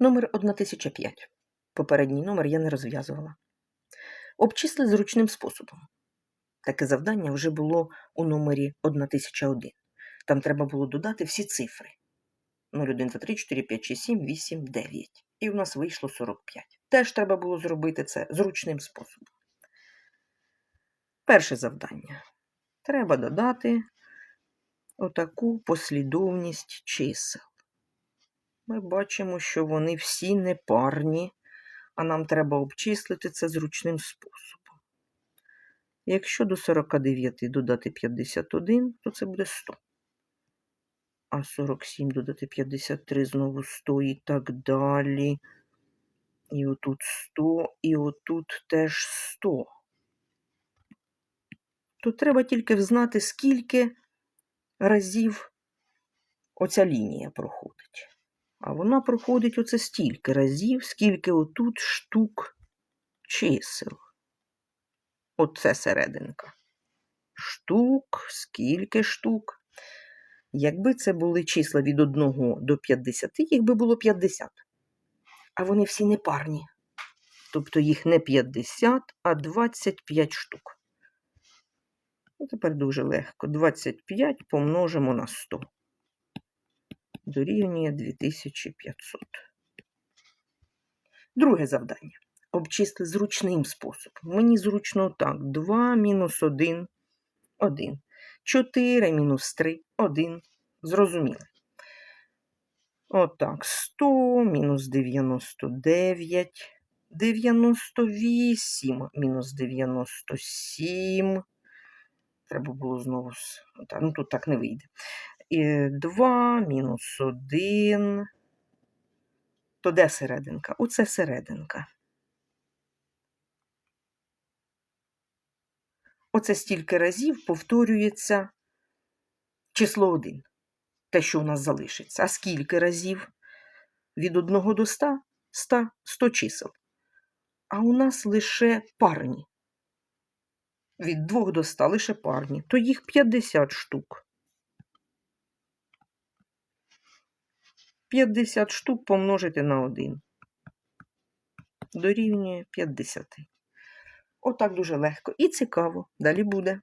Номер 1005. Попередній номер я не розв'язувала. Обчисли зручним способом. Таке завдання вже було у номері 1001. Там треба було додати всі цифри. 0, 1, 2, 3, 4, 5, 6, 7, 8, 9. І у нас вийшло 45. Теж треба було зробити це зручним способом. Перше завдання. Треба додати отаку послідовність чисел. Ми бачимо, що вони всі непарні, а нам треба обчислити це зручним способом. Якщо до 49 додати 51, то це буде 100. А 47 додати 53 знову 100 і так далі. І отут 100, і отут теж 100. То треба тільки взнати, скільки разів оця лінія проходить. А вона проходить оце стільки разів, скільки отут штук чисел. Оце серединка. Штук, скільки штук. Якби це були числа від 1 до 50, їх би було 50. А вони всі непарні. Тобто їх не 50, а 25 штук. Ну, тепер дуже легко. 25 помножимо на 100 дорівнює 2500. Друге завдання. Обчисли зручним способом. Мені зручно так. 2 мінус 1 – 1. 4 мінус 3 – 1. Зрозуміли. Отак. 100 мінус 99. 98 мінус 97. Треба було знову. Ну, тут так не вийде. І 2 мінус 1. То де серединка? Оце серединка. Оце стільки разів повторюється число 1. Те, що у нас залишиться. А скільки разів? Від 1 до 100? 100, 100 чисел. А у нас лише парні. Від 2 до 100 лише парні. То їх 50 штук. 50 штук помножити на 1. Дорівнює 50. Отак дуже легко і цікаво. Далі буде.